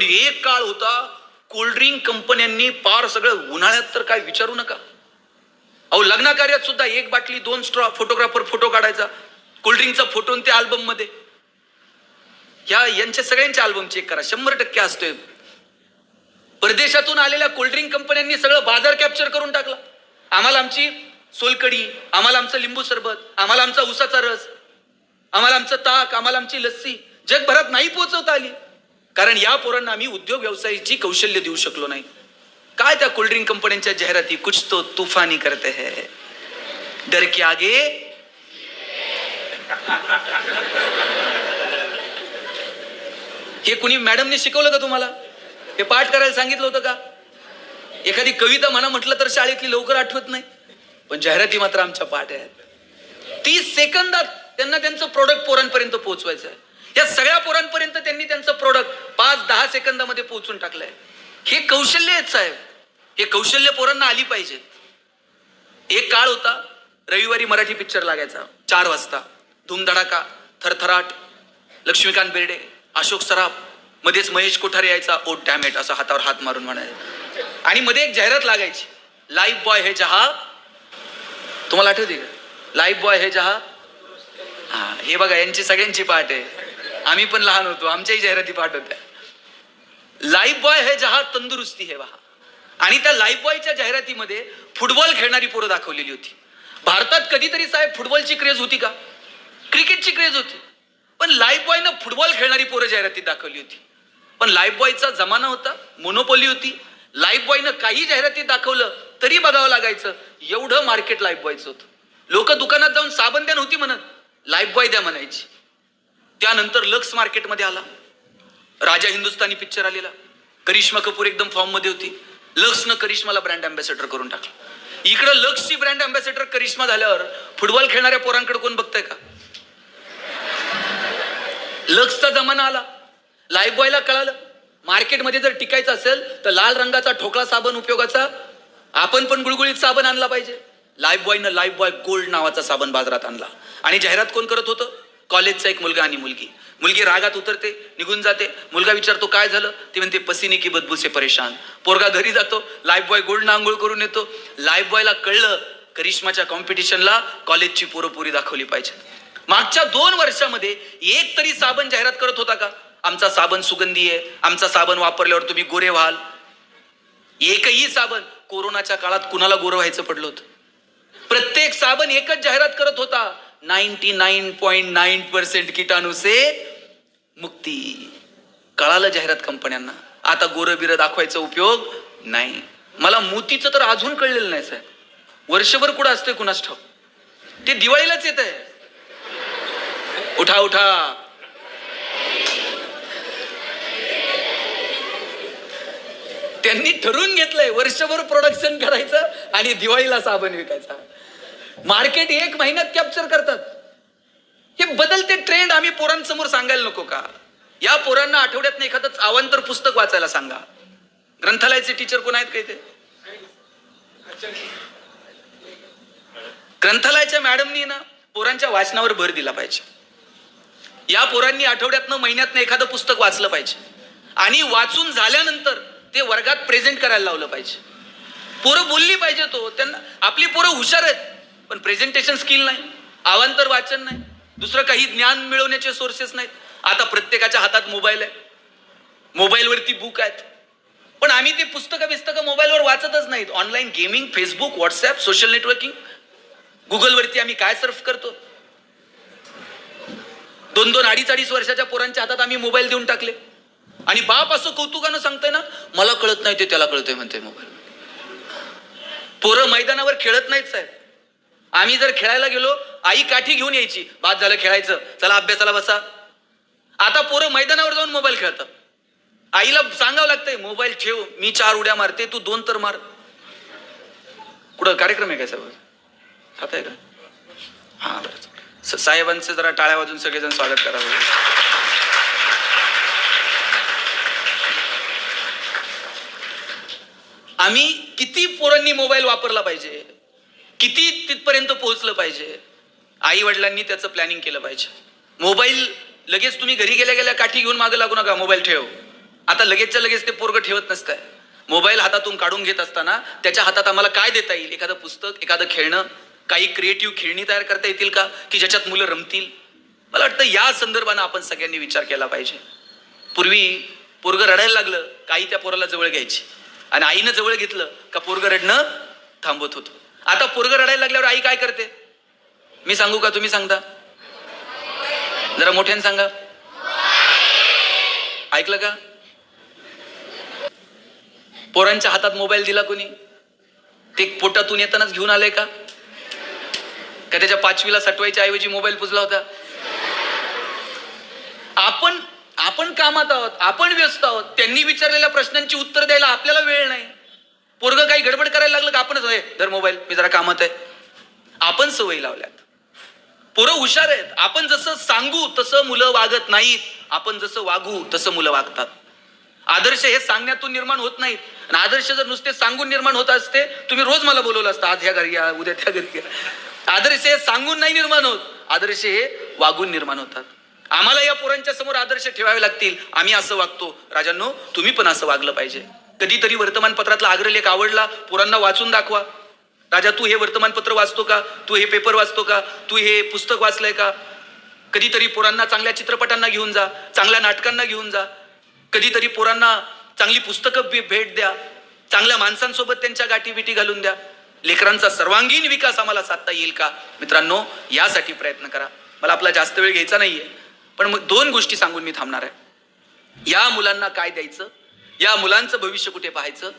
पण एक काळ होता कोल्ड्रिंक कंपन्यांनी पार सगळं उन्हाळ्यात तर काय विचारू नका. अहो लग्न कार्यात सुद्धा एक बाटली दोन स्ट्रॉ फोटोग्राफर फोटो काढायचा. कोल्ड्रिंकचा फोटो आणि ते अल्बममध्ये. या यांच्या सगळ्यांचे अल्बम चेक करा. शंभर टक्के असतोय. परदेशातून आलेल्या कोल्ड्रिंक कंपन्यांनी सगळं बाजार कॅप्चर करून टाकला. आम्हाला आमची सोलकडी आम्हाला आमचं लिंबू सरबत आम्हाला आमचा उसाचा रस आम्हाला आमचं ताक आम्हाला आमची लस्सी. जगभरात नाही पोहोचवता आली. कारण या पोरांना आम्ही उद्योग व्यवसायाची कौशल्य देऊ शकलो नाही. काय त्या कोल्ड्रिंक कंपन्यांच्या जाहिराती? कुछ तो तुफानी करते है. डर के आगे? हे कुणी मॅडमने शिकवलं का तुम्हाला? हे पाठ करायला सांगितलं होतं का? एखादी कविता म्हणा म्हटलं तर शाळेतली लवकर आठवत नाही. पण जाहिराती मात्र आमच्या पाठ आहेत. तीस सेकंदात त्यांना त्यांचं प्रोडक्ट पोरांपर्यंत पोहोचवायचं आहे. या सगळ्या पोरांपर्यंत त्यांनी त्यांचं प्रोडक्ट पाच दहा सेकंदामध्ये पोहोचून टाकलंय. हे कौशल्य आहेत साहेब. हे कौशल्य पोरांना आली पाहिजेत एक काळ होता रविवारी मराठी पिक्चर लागायचा. चार वाजता. धूमधडाका थरथराट लक्ष्मीकांत बेर्डे अशोक सराफ मध्येच महेश कोठारे यायचा oh, ओ डॅमेट असं हातावर हात मारून म्हणायचा. आणि मध्ये एक जाहिरात लागायची. लाईफ बॉय हे जहा. तुम्हाला आठवते का? लाईफ बॉय हे जहा. हा हे बघा यांची सगळ्यांची पाठ आहे. आम्ही पण लहान होतो आमच्याही जाहिराती पाठ होत्या. लाईफ बॉय हे जहा तंदुरुस्ती हे वहा. आणि त्या लाईफ बॉयच्या जाहिरातीमध्ये फुटबॉल खेळणारी पोरं दाखवलेली होती. भारतात कधीतरी साहेब फुटबॉलची क्रेज होती का? क्रिकेटची क्रेज होती. पण लाईफ बॉयनं फुटबॉल खेळणारी पोरं जाहिरातीत दाखवली होती. पण लाईफ बॉयचा जमाना होता मोनोपोली होती. लाईफ बॉयनं काही जाहिरातीत दाखवलं तरी बघावं लागायचं एवढं मार्केट लाईफ बॉयचं होतं. लोक दुकानात जाऊन साबण द्या नव्हती म्हणत लाईफ बॉय द्या म्हणायची. त्यानंतर लक्स मार्केटमध्ये आला. राजा हिंदुस्तानी पिक्चर आलेला. करिश्मा कपूर एकदम फॉर्ममध्ये होती. लक्सनं करिश्माला ब्रँड अँबॅसेडर करून टाकलं. इकडं लक्सची ब्रँड अँबॅसेडर करिश्मा झाल्यावर फुटबॉल खेळणाऱ्या पोरांकडे कोण बघतंय का? लक्सचा जमाना आला. लाईफ बॉयला कळालं. मार्केटमध्ये जर टिकायचं असेल तर लाल रंगाचा ठोकळा साबण उपयोगाचा आपण पण गुळगुळीत साबण आणला पाहिजे. लाईफ बॉयनं लाईफ बॉय गोल्ड नावाचा साबण बाजारात आणला. आणि जाहिरात कोण करत होतं? कॉलेजचा एक मुलगा आणि मुलगी. मुलगी रागात उतरते निघून जाते. मुलगा विचारतो काय झालं? ती म्हणते पसिनी की बदबूसे परेशान. पोरगा घरी जातो लाईफ बॉय गोल्ड आंघोळ करून येतो. लाईफ बॉयला कळलं करिश्माच्या कॉम्पिटिशनला कॉलेजची पुरेपुरी दाखवली पाहिजे मागच्या दोन वर्षामध्ये एक तरी साबण जाहिरात करत होता का? आमचा साबण सुगंधी आहे. आमचा साबण वापरल्यावर तुम्ही गोरे व्हाल. एकही साबण कोरोनाच्या काळात कुणाला गोरं व्हायचं पडलं होतं? प्रत्येक साबण एकच जाहिरात करत होता. Ninety nine point nine percent किटाणू से मुक्ती. कळालं जाहिरात कंपन्यांना? आता गोरं बिरं दाखवायचा उपयोग नाही. मला मोतीचं तर अजून कळलेलं नाही साहेब. वर्षभर कुठं असतंय कुणास ठाऊ ते दिवाळीलाच येत आहे उठा उठा. त्यांनी ठरवून घेतलंय वर्षभर प्रोडक्शन करायचं आणि दिवाळीला साबण विकायचा. मार्केट एक महिन्यात कॅप्चर करतात. हे बदलते ट्रेंड आम्ही पोरांसमोर सांगायला नको का? या पोरांना आठवड्यात एखादंच अवांतर पुस्तक वाचायला सांगा. ग्रंथालयाचे टीचर कोण आहेत काही ते ग्रंथालयाच्या मॅडमनी ना पोरांच्या वाचनावर भर दिला पाहिजे. या पोरांनी आठवड्यातनं महिन्यातनं एखादं पुस्तक वाचलं पाहिजे. आणि वाचून झाल्यानंतर ते वर्गात प्रेझेंट करायला लावलं पाहिजे. पोरं बोलली पाहिजे तो. त्यांना आपली पोरं हुशार आहेत. पण प्रेझेंटेशन स्किल नाही अवांतर वाचन नाही दुसरं काही ज्ञान मिळवण्याचे सोर्सेस नाहीत. आता प्रत्येकाच्या हातात मोबाईल आहे. मोबाईलवरती बुक आहेत. पण आम्ही ते पुस्तकं बिस्तकं मोबाईलवर वाचतच नाहीत. Online gaming Facebook WhatsApp social networking गुगलवरती आम्ही काय सर्फ करतो? दोन दोन अडीच अडीच वर्षाच्या पोरांच्या हातात आम्ही मोबाईल देऊन टाकले. आणि बाप असं कौतुकानं सांगतंय ना मला कळत नाही ते त्याला कळतंय म्हणते मोबाईल पोरं मैदानावर खेळत नाहीत साहेब. आम्ही जर खेळायला गेलो आई काठी घेऊन यायची. बाद झालं खेळायचं. चला अभ्यासाला बसा. आता पोरं मैदानावर जाऊन मोबाईल खेळतात. आईला सांगावं लागतंय मोबाईल ठेव मी चार उड्या मारते तू दोन तर मार. कुठं कार्यक्रम आहे काय साहेब आता आहे का? हा बरं साहेबांचं जरा टाळ्या वाजून सगळेजण स्वागत करावं आम्ही किती पोरांनी मोबाईल वापरला पाहिजे? किती तिथपर्यंत पोहोचलं पाहिजे? आई वडिलांनी त्याचं प्लॅनिंग केलं पाहिजे. मोबाईल लगेच तुम्ही घरी गेल्या गेल्या काठी घेऊन मागे लागू नका मोबाईल ठेव. आता लगेचच्या लगेच ते पोरग ठेवत नसतंय. मोबाईल हातातून काढून घेत असताना त्याच्या हातात आम्हाला काय देता येईल? एखादं पुस्तक एखादं खेळणं? काही क्रिएटिव्ह खेळणी तयार करता येतील का? की ज्याच्यात मुलं रमतील? मला वाटतं या संदर्भानं आपण सगळ्यांनी विचार केला पाहिजे. पूर्वी पोरगं रडायला लागलं काही त्या पोराला जवळ घ्यायची. आणि आईनं जवळ घेतलं का पोरगं रडणं थांबत होतं. आता पोरग रडायला लागल्यावर आई काय करते? मी सांगू का तुम्ही सांगता? जरा मोठ्याने सांगा. ऐकलं का? पोरांच्या हातात मोबाईल दिला कोणी? ते पोटातून येतानाच घेऊन आलंय का? का त्याच्या पाचवीला सटवायच्या ऐवजी मोबाईल पुजला होता? आपण आपण कामात आहोत आपण व्यस्त आहोत. त्यांनी विचारलेल्या प्रश्नांची उत्तर द्यायला आपल्याला वेळ नाही. पोरग काही गडबड करायला लागलं का आपणच? "ए, धर मोबाईल मी जरा कामात आहे. आपण सवयी लावल्यात. पोरं हुशार आहेत. आपण जसं सांगू तसं मुलं वागत नाहीत. आपण जसं वागू तसं मुलं वागतात. आदर्श हे सांगण्यातून निर्माण होत नाहीत. आणि आदर्श जर नुसते सांगून निर्माण होत असते तुम्ही रोज मला बोलवलं असतं आज ह्या घरी या उद्या त्या घरी या. आदर्श हे सांगून नाही निर्माण होत. आदर्श हे वागून निर्माण होतात. आम्हाला या पोरांच्या समोर आदर्श ठेवावे लागतील. आम्ही असं वागतो. राजांनो तुम्ही पण असं वागलं पाहिजे. कधीतरी वर्तमानपत्रातला अग्रलेख आवडला पोरांना वाचून दाखवा. राजा तू हे वर्तमानपत्र वाचतो का? तू हे पेपर वाचतो का? तू हे पुस्तक वाचलंय का? कधीतरी पोरांना चांगल्या चित्रपटांना घेऊन जा चांगल्या नाटकांना घेऊन जा. कधीतरी पोरांना चांगली पुस्तकं भेट द्या. चांगल्या माणसांसोबत त्यांच्या गाठी बिटी घालून द्या. लेकरांचा सर्वांगीण विकास आम्हाला साधता येईल का? मित्रांनो यासाठी प्रयत्न करा. मला आपला जास्त वेळ घ्यायचा नाहीये पण मग दोन गोष्टी सांगून मी थांबणार आहे. या मुलांना काय द्यायचं? या मुलांचं भविष्य कुठे पाहायचं?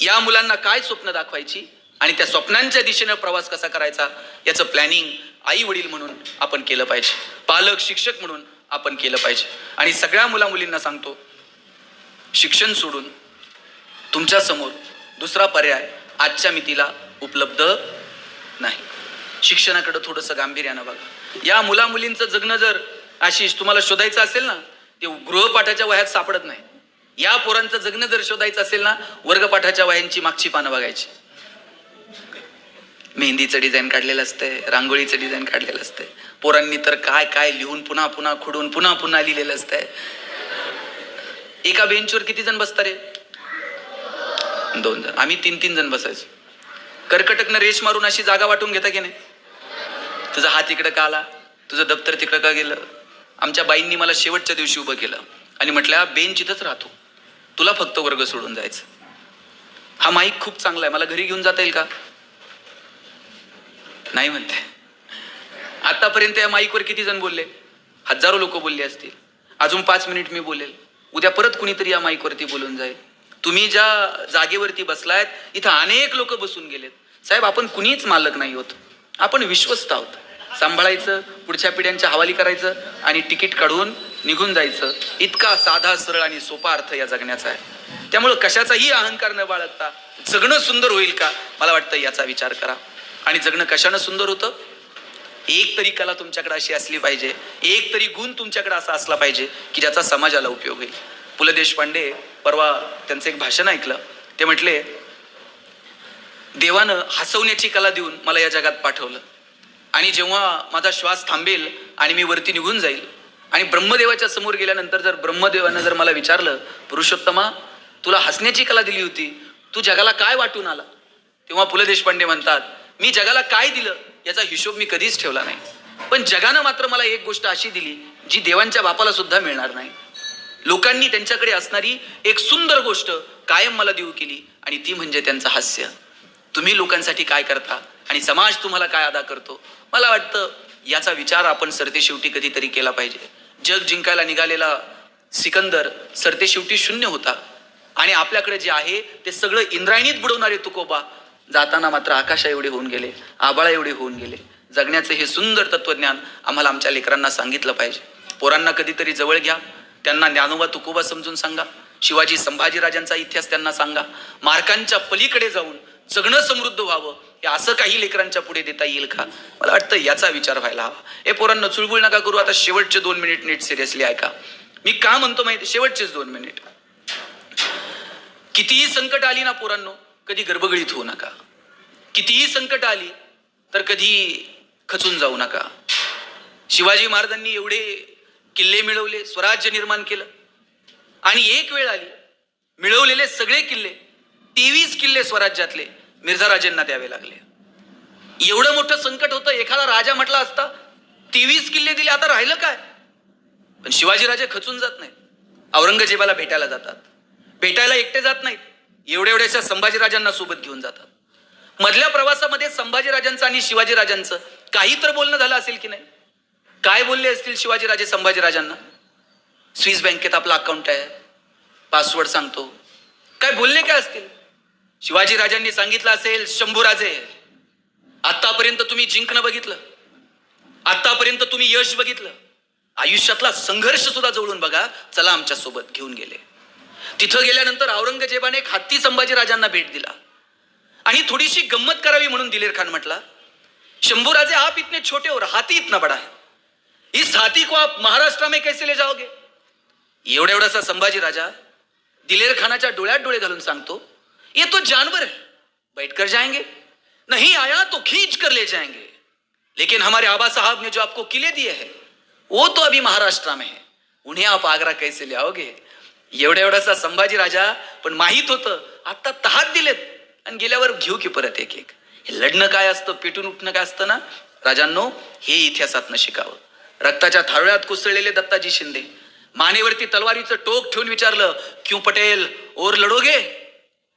या मुलांना काय स्वप्न दाखवायची? आणि त्या स्वप्नांच्या दिशेनं प्रवास कसा करायचा? याचं प्लॅनिंग आई वडील म्हणून आपण केलं पाहिजे. पालक शिक्षक म्हणून आपण केलं पाहिजे. आणि सगळ्या मुला मुलींना सांगतो शिक्षण सोडून तुमच्यासमोर दुसरा पर्याय आजच्या मितीला उपलब्ध नाही. शिक्षणाकडे थोडंसं गांभीर्यानं बघा. या मुला मुलींचं जगणं जर आशिष तुम्हाला शोधायचं असेल ना ते गृहपाठाच्या वयात सापडत नाही. या पोरांचं जगणं जर शोधायचं असेल ना वर्गपाठाच्या वयांची मागची पानं बघायची. मेहंदीचं डिझाईन काढलेलं असतंय रांगोळीचं डिझाईन काढलेलं असतंय. पोरांनी तर काय काय लिहून पुन्हा पुन्हा खुडून पुन्हा पुन्हा लिहिलेलं असतंय. एका बेंचवर किती जण बसतात रे? दोन जण. आम्ही तीन तीन जण बसायचो. कर्कटकनं रेश मारून अशी जागा वाटून घेता की नाही? तुझा हात इकडं का आला? तुझं दप्तर तिकडं का गेलं? आमच्या बाईंनी मला शेवटच्या दिवशी उभं केलं. आणि म्हटलं बेंच इथंच राहतो. तुला फक्त वर्ग सोडून जायचं. हा माईक खूप चांगला आहे. मला घरी घेऊन जाता येईल का? नाही म्हणते. आतापर्यंत या माईकवर किती जण बोलले? हजारो लोक बोलले असतील. अजून पाच मिनिट मी बोलेल. उद्या परत कुणीतरी या माईकवरती बोलून जाईल. तुम्ही ज्या जागेवरती बसलायत इथं अनेक लोक बसून गेलेत. साहेब आपण कुणीच मालक नाही होत. आपण विश्वस्त आहोत. सांभाळायचं पुढच्या पिढ्यांच्या हवाली करायचं आणि तिकीट काढून निघून जायचं. इतका साधा सरळ आणि सोपा अर्थ या जगण्याचा आहे. त्यामुळं कशाचाही अहंकार न बाळगता जगणं सुंदर होईल का? मला वाटतं याचा विचार करा. आणि जगणं कशानं सुंदर होतं? एक तरी कला तुमच्याकडे अशी असली पाहिजे. एक तरी गुण तुमच्याकडे असा असला पाहिजे की ज्याचा समाजाला उपयोग होईल. पु ल देशपांडे परवा त्यांचं एक भाषण ऐकलं. ते म्हटले देवानं हसवण्याची कला देऊन मला या जगात पाठवलं. आणि जेव्हा माझा श्वास थांबेल आणि मी वरती निघून जाईल आणि ब्रह्मदेवाच्या समोर गेल्यानंतर जर ब्रह्मदेवानं जर मला विचारलं पुरुषोत्तमा तुला हसण्याची कला दिली होती. तू जगाला काय वाटून आला? तेव्हा पु ल देशपांडे म्हणतात मी जगाला काय दिलं याचा हिशोब मी कधीच ठेवला नाही. पण जगानं मात्र मला एक गोष्ट अशी दिली जी देवांच्या बापाला सुद्धा मिळणार नाही. लोकांनी त्यांच्याकडे असणारी एक सुंदर गोष्ट कायम मला देऊ केली आणि ती म्हणजे त्यांचं हास्य. तुम्ही लोकांसाठी काय करता आणि समाज तुम्हाला काय अदा करतो? मला वाटतं याचा विचार आपण सरते शेवटी कधीतरी केला पाहिजे. जग जिंकायला निघालेला सिकंदर सरतेशेवटी शून्य होता. आणि आपल्याकडे जे आहे ते सगळं इंद्रायणीत बुडवणारे तुकोबा. जाताना मात्र आकाशा एवढे होऊन गेले आबाळा एवढे होऊन गेले. जगण्याचं हे सुंदर तत्वज्ञान आम्हाला आमच्या लेकरांना सांगितलं पाहिजे. पोरांना कधीतरी जवळ घ्या. त्यांना ज्ञानोबा तुकोबा समजून सांगा. शिवाजी संभाजीराजांचा इतिहास त्यांना सांगा. मार्कांच्या पलीकडे जाऊन जगणं समृद्ध व्हावं. हे असं काही लेकरांच्या पुढे देता येईल का? मला वाटतं याचा विचार व्हायला हवा. हे पोरांना चुळबुळ नका करू. आता शेवटचे दोन मिनिट नीट सिरियसली ऐका. मी का म्हणतो माहिती शेवटचेच दोन मिनिट. कितीही संकट आली ना पोरांनो कधी गर्भगळीत होऊ नका. कितीही संकट आली तर कधी खचून जाऊ नका. शिवाजी महाराजांनी एवढे किल्ले मिळवले स्वराज्य निर्माण केलं. आणि एक वेळ आली मिळवलेले सगळे किल्ले तेवीस किल्ले स्वराज्यातले. मिर्झा राजेंना द्यावे लागले. एवढं मोठं संकट होतं एखादा राजा म्हटला असता तेवीस किल्ले दिले आता राहिलं काय? पण शिवाजीराजे खचून जात नाहीत. औरंगजेबाला भेटायला जातात. भेटायला एकटे जात नाहीत. एवढ्या एवढ्याशा संभाजीराजांना सोबत घेऊन जातात. मधल्या प्रवासामध्ये संभाजीराजांचं आणि शिवाजीराजांचं काही तर बोलणं झालं असेल की नाही? काय बोलले असतील शिवाजीराजे संभाजीराजांना स्विस बँकेत आपला अकाउंट आहे. पासवर्ड सांगतो. काय बोलले काय असतील? शिवाजीराजांनी सांगितलं असेल शंभूराजे आतापर्यंत तुम्ही जिंकणं बघितलं. आतापर्यंत तुम्ही यश बघितलं. आयुष्यातला संघर्ष सुद्धा जवळून बघा. चला आमच्यासोबत घेऊन गेले. तिथं गेल्यानंतर औरंगजेबाने एक हत्ती संभाजीराजांना भेट दिला. आणि थोडीशी गंमत करावी म्हणून दिलेर खान म्हटला शंभूराजे आप इतने छोटे और हाथी इतना बड़ा है. इस हाथी को आप महाराष्ट्र में कैसे ले जाओगे? एवढा एवढासा संभाजी राजा दिलेर खानाच्या डोळ्यात डोळे घालून सांगतो ये तो जानवर है। बैठ कर जाएंगे। नहीं आया तो खींच कर ले जाएंगे। लेकिन हमारे आबा साहब ने जो आपको किले दिए हैं वो तो अभी महाराष्ट्र में है। उन्हें आप आगरा कैसे ले आओगे? एवढा एवढासा संभाजी राजा पण माहीत होतं आता तहात दिलेत आणि गेल्यावर घेऊ की परत एक एक। हे लढणं काय असतं पेटून उठणं काय असतं ना? राजांनो हे इतिहासातनं शिकावं। रक्ताच्या थाळ्यात कुसळलेले दत्ताजी शिंदे मानेवरती तलवारीचं टोक ठेवून विचारलं क्यू पटेल और लढोगे?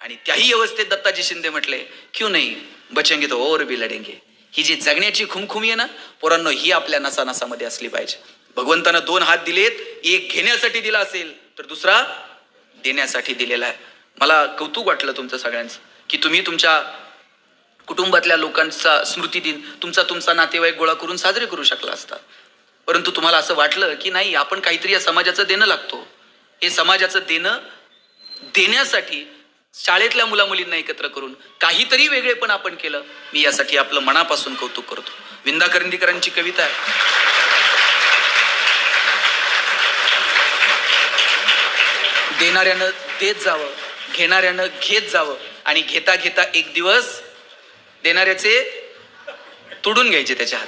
आणि त्याही अवस्थेत दत्ताजी शिंदे म्हटले क्यू नाही बचेंगे तो और भी लढेंगे ही जी जगण्याची खुमखुमी आहे ना पोरांनो ही आपल्या नसा नसामध्ये असली पाहिजे. भगवंतानं दोन हात दिलेत एक घेण्यासाठी दिला असेल तर दुसरा देण्यासाठी दिलेला आहे. मला कौतुक वाटलं तुमचं सगळ्यांचं की तुम्ही तुमच्या कुटुंबातल्या लोकांचा स्मृती दिन तुमचा तुमचा नातेवाईक गोळा करून साजरे करू शकला असता. परंतु तुम्हाला असं वाटलं की नाही आपण काहीतरी या समाजाचं देणं लागतो. हे समाजाचं देणं देण्यासाठी शाळेतल्या मुलामुलींना एकत्र करून काहीतरी वेगळेपण आपण केलं मी यासाठी आपलं मनापासून कौतुक करतो. विंदा करंदीकरांची कविता आहे. देणाऱ्यानं देत जावं घेणाऱ्यानं घेत जावं आणि घेता घेता एक दिवस देणाऱ्याचे तुडून घ्यायचे त्याच्या हात.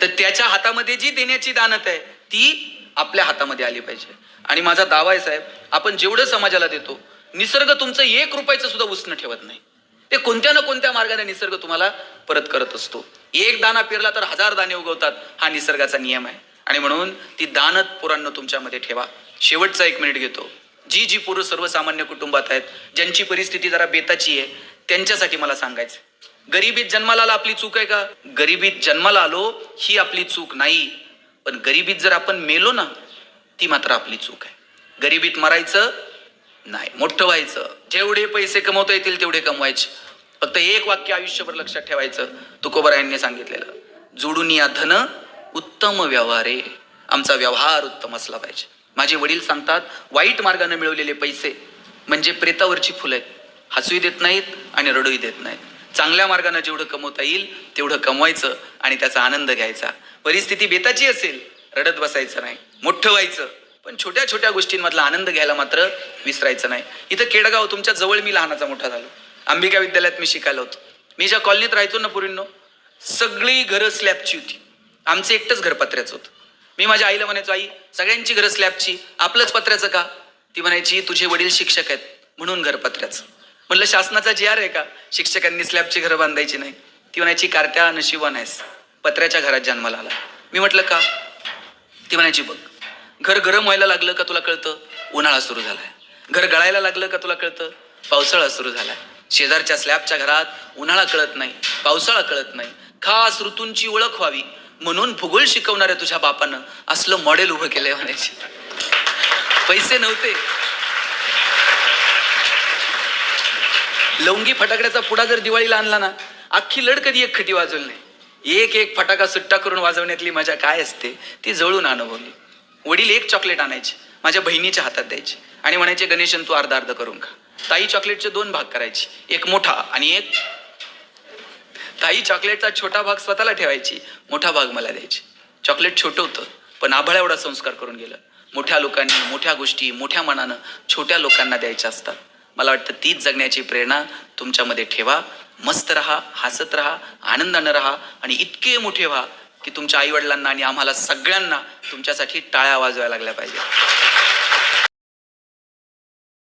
तर त्याच्या हातामध्ये जी देण्याची दानत आहे ती आपल्या हातामध्ये आली पाहिजे. आणि माझा दावा आहे साहेब आपण जेवढं समाजाला देतो निसर्ग तुमचं एक रुपयाचं सुद्धा उष्ण ठेवत नाही. ते कोणत्या ना कोणत्या मार्गाने निसर्ग तुम्हाला परत करत असतो. एक दाना पेरला तर हजार दाणे उगवतात हा निसर्गाचा नियम आहे. आणि म्हणून ती दानत पुरांनो तुमच्यामध्ये ठेवा. शेवटचा एक मिनिट घेतो. जी जी पोरं सर्वसामान्य कुटुंबात आहेत ज्यांची परिस्थिती जरा बेताची आहे त्यांच्यासाठी मला सांगायचं गरिबीत जन्माला आला आपली चूक आहे का? गरिबीत जन्माला आलो ही आपली चूक नाही. पण गरिबीत जर आपण मेलो ना ती मात्र आपली चूक आहे. गरिबीत मरायचं नाही मोठं व्हायचं. जेवढे पैसे कमवता येतील तेवढे कमवायचे. फक्त एक वाक्य आयुष्यभर लक्षात ठेवायचं तुकोबरायांनी सांगितलेलं. जोडून या धन उत्तम व्यवहारे. आमचा व्यवहार उत्तम असला पाहिजे. माझे वडील सांगतात वाईट मार्गाने मिळवलेले पैसे म्हणजे प्रेतावरची फुलं आहेत. हसूही देत नाहीत आणि रडूही देत नाहीत. चांगल्या मार्गाने जेवढं कमवता येईल तेवढं कमवायचं आणि त्याचा आनंद घ्यायचा. परिस्थिती बेताची असेल रडत बसायचं नाही. मोठं व्हायचं. पण छोट्या छोट्या गोष्टींमधला आनंद घ्यायला मात्र विसरायचं नाही. इथं केडगाव तुमच्या जवळ मी लहानाचा मोठा झालो. अंबिका विद्यालयात मी शिकायला होतो. मी ज्या कॉलनीत राहायचो ना पुरींनो सगळी घरं स्लॅबची होती. आमचं एकटंच घर पत्र्याचं होतं. मी माझ्या आईला म्हणायचो आई सगळ्यांची घरं स्लॅबची. आपलंच पत्र्याचं का? ती म्हणायची तुझे वडील शिक्षक आहेत म्हणून घर पत्र्याचं म्हणलं शासनाचा जी आर आहे का? शिक्षकांनी स्लॅबची घरं बांधायची नाही. ती म्हणायची कार्त्या नशिबान आहेस. पत्र्याच्या घरात जन्माला आला. मी म्हटलं का? ती म्हणायची बघ घर गरम व्हायला लागलं का तुला कळतं? उन्हाळा सुरू झालाय. घर गळायला लागलं का तुला कळतं? पावसाळा सुरू झालाय. शेजारच्या स्लॅबच्या घरात उन्हाळा कळत नाही पावसाळा कळत नाही. खास ऋतूंची ओळख व्हावी. म्हणून भूगोल शिकवणाऱ्या तुझ्या बापानं असलं मॉडेल उभं केलंय म्हणायचे. पैसे नव्हते. लवंगी फटाकड्याचा पुडा जर दिवाळीला आणला ना अख्खी लढ कधी एक खटी वाजवली नाही. एक एक फटाका सुट्टा करून वाजवण्यातली मजा काय असते ती जवळून अनुभवली. वडील एक चॉकलेट आणायचे माझ्या बहिणीच्या हातात द्यायचे. आणि म्हणायचे गणेशन तू अर्धा अर्ध करून खा. ताई चॉकलेटचे दोन भाग करायची एक मोठा आणि एक ताई चॉकलेटचा छोटा भाग स्वतःला ठेवायची मोठा भाग मला द्यायची. चॉकलेट छोटं होतं पण आभळ एवढा संस्कार करून गेलं. मोठ्या लोकांनी मोठ्या गोष्टी मोठ्या मनानं छोट्या लोकांना द्यायच्या असतात. मला वाटतं तीच जगण्याची प्रेरणा तुमच्यामध्ये ठेवा. मस्त राहा हसत राहा आनंदानं राहा आणि इतके मोठे व्हा की तुमच्या आईवडिलांना आणि आम्हाला सगळ्यांना तुमच्यासाठी टाळ्या वाजवायला लागल्या पाहिजे